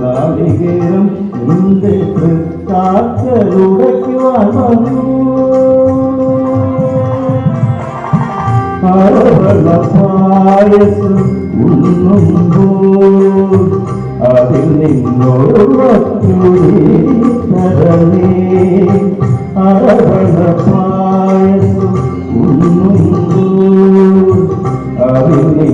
നാളികേരം നിന്റെ കാക്കലുടയ്ക്കുവാൻ വന്നു. പായസം ഉണ്ണുമ്പോൾ അതിൽ വറ്റുടി തരണേ അരവണ പായസം ഉണ്ണുമ്പോൾ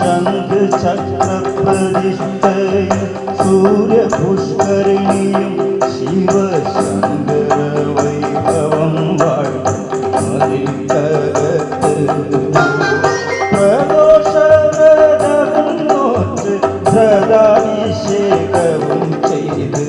சங்க சக்கர பிரதிஷ்டை சூரிய புஷ்கரணியம் சிவ சங்கர வைபவம் வாழ்க்கத்து பிரதோஷம் நோற்று பிரதாபிஷேகவும் செய்து.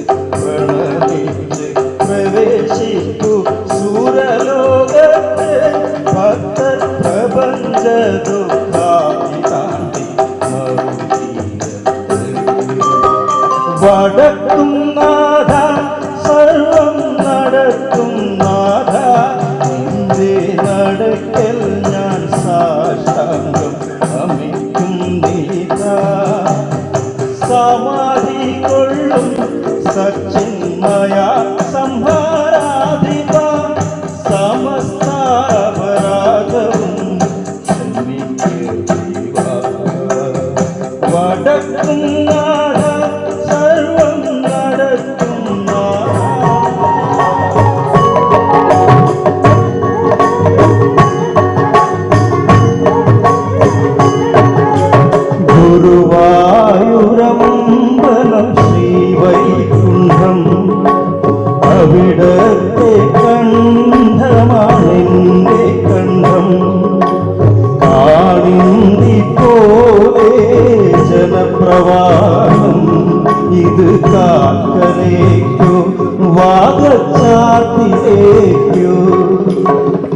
പാതിരേക്കു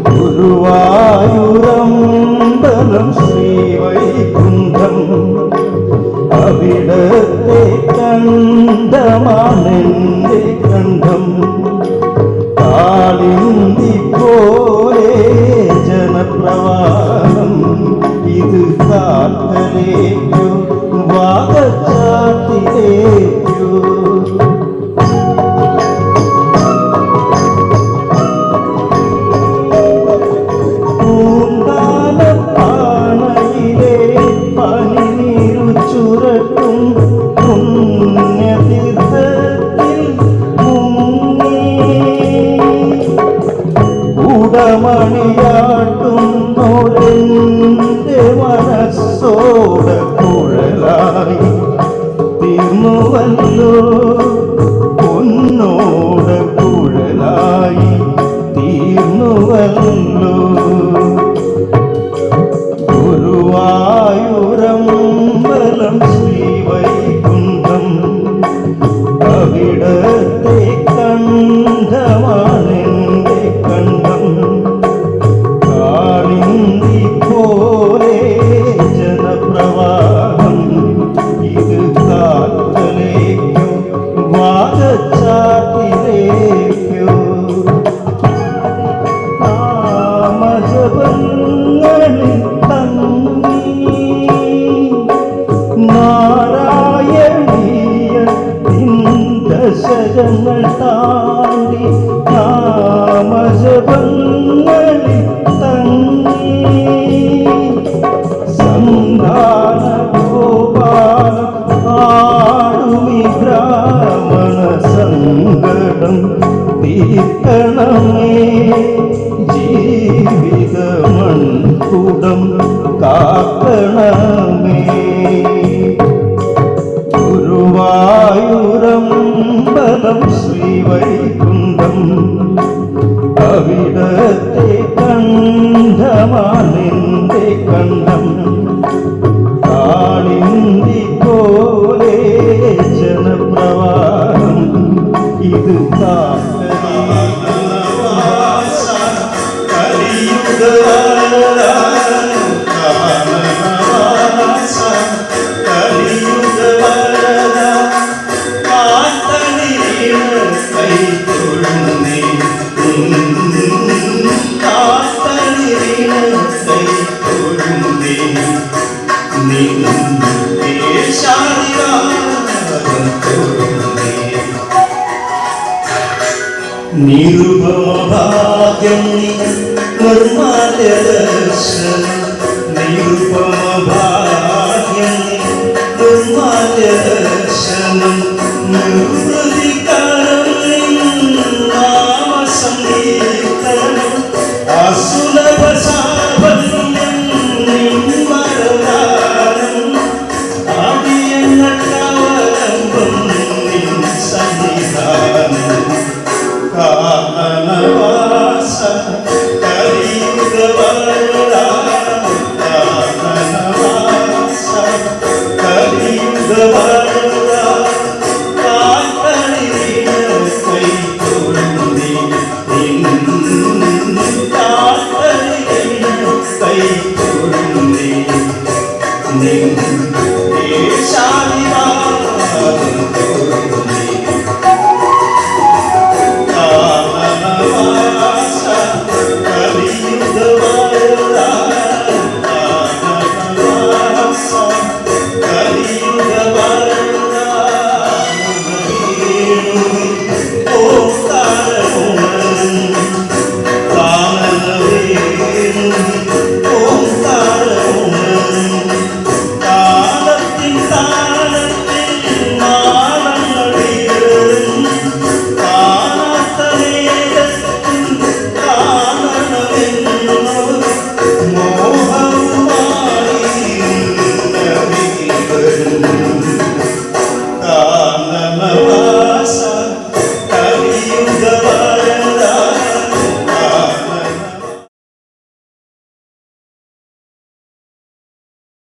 ഗുരുവായൂരമ്പലം ശ്രീവൈകുണ്ഠം അവിടെ உலகங்கள் தான் സ്വർഗത്തെ കണ്ഠമാണെന്റെ കണ്ഠം നിരുപമഭാഗ്യം നിർമാല്യദർശനം. നിരുപമഭാഗ്യം നിർമാല്യദർശനം. നിരു Baba.